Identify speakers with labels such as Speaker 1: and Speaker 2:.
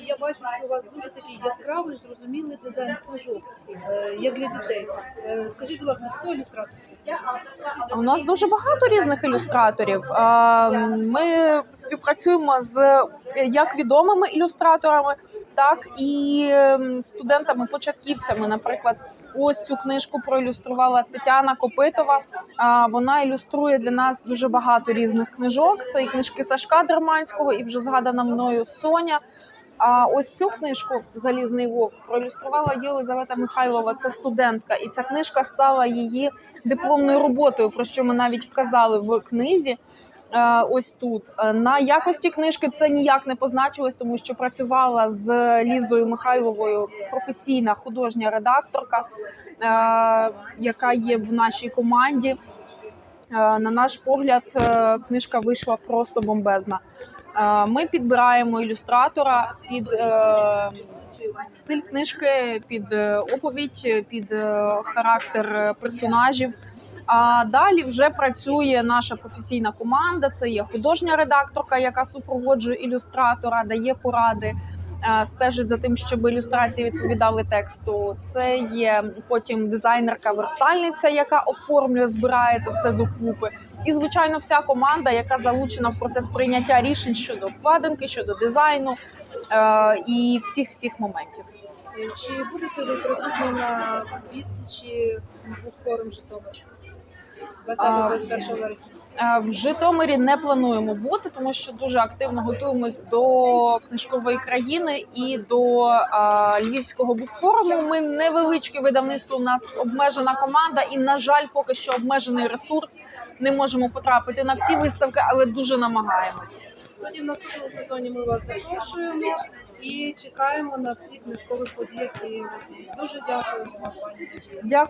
Speaker 1: І я бачу, що у вас дуже такий яскравий, зрозумілий дизайн книжок, е, як для дітей. Е, Скажіть, будь ласка, хто ілюстратор?
Speaker 2: У нас дуже багато різних ілюстраторів. Ми співпрацюємо з як відомими ілюстраторами, так і студентами-початківцями. Наприклад, ось цю книжку проілюструвала Тетяна Копитова. Вона ілюструє для нас дуже багато різних книжок. Це і книжки Сашка Дерманського, і вже згадана мною Соня. А ось цю книжку Залізний вовк проілюструвала Єлизавета Михайлова. Це студентка, і ця книжка стала її дипломною роботою, про що ми навіть вказали в книзі. е, Ось тут Е, на якості книжки це ніяк не позначилось, тому що працювала з Лізою Михайловою професійна художня редакторка, е, яка є в нашій команді. Е, На наш погляд, е, книжка вийшла просто бомбезна. Е, Ми підбираємо ілюстратора під стиль книжки, під оповідь, під характер персонажів. А далі вже працює наша професійна команда. Це є художня редакторка, яка супроводжує ілюстратора, дає поради, стежить за тим, щоб ілюстрації відповідали тексту. Це є потім дизайнерка, верстальниця, яка оформлює, збирає це все докупи. І звичайно, вся команда, яка залучена в процес прийняття рішень щодо обкладинки, щодо дизайну е, і всіх всіх моментів.
Speaker 1: Е, Чи будете ви присутні на відсічі форум Житомир? 20-21 вересня.
Speaker 2: Е, В Житомирі не плануємо бути, тому що дуже активно готуємось до книжкової країни і до е, львівського букфоруму. Ми невеличке видавництво. У нас обмежена команда, і на жаль, поки що обмежений ресурс. Не можемо потрапити на всі виставки, але дуже намагаємось.
Speaker 1: Тоді в наступному сезоні ми вас запрошуємо і чекаємо на всіх книжкових подіях цієї. Дуже дякую.
Speaker 2: Дякую.